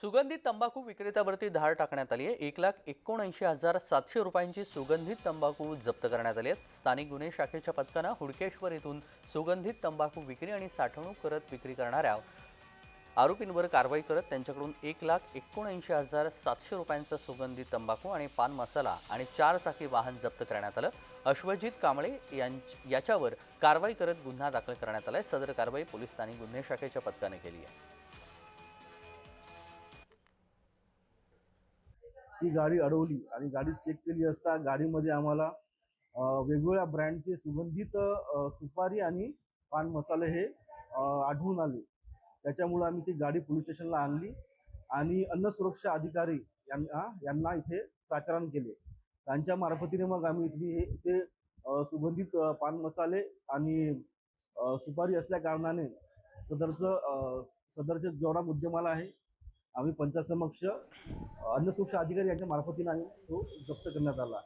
सुगंधित तंबाखू विक्रेत्यावरती धाड टाकण्यात आली आहे. एक लाख एकोणऐंशी हजार सातशे रुपयांची सुगंधित तंबाखू जप्त करण्यात आली आहेत. स्थानिक गुन्हे शाखेच्या पथकानं हुडकेश्वर येथून सुगंधित तंबाखू विक्री आणि साठवणूक करत विक्री करणाऱ्या आरोपींवर कारवाई करत त्यांच्याकडून एक लाख एकोणऐंशी हजार सातशे रुपयांचा सुगंधित तंबाखू आणि पान मसाला आणि चार चाकी वाहन जप्त करण्यात आलं. अश्वजित कांबळे यांच- याच्यावर कारवाई करत गुन्हा दाखल करण्यात आलाय. सदर कारवाई पोलीस स्थानिक गुन्हे शाखेच्या पथकाने केली आहे. ती गाडी अडवली आणि गाडी चेक केली असता गाडीमध्ये आम्हाला वेगवेगळ्या ब्रँडचे सुगंधित सुपारी आणि पान मसाले हे आढळून आले. त्याच्यामुळं आम्ही ती गाडी पोलीस स्टेशनला आणली आणि अन्न सुरक्षा अधिकारी यांना यांना इथे प्राचारण केले. त्यांच्या मार्फतीने मग आम्ही इथली हे ते सुगंधित पान मसाले आणि सुपारी असल्या कारणाने सदरचं सदरचे जेवढा मुद्देमाल आहे आम्ही पंचासमक्ष अन्नसुरक्षा अधिकारी यांच्या मार्फतीने आम्ही तो जप्त करण्यात आला.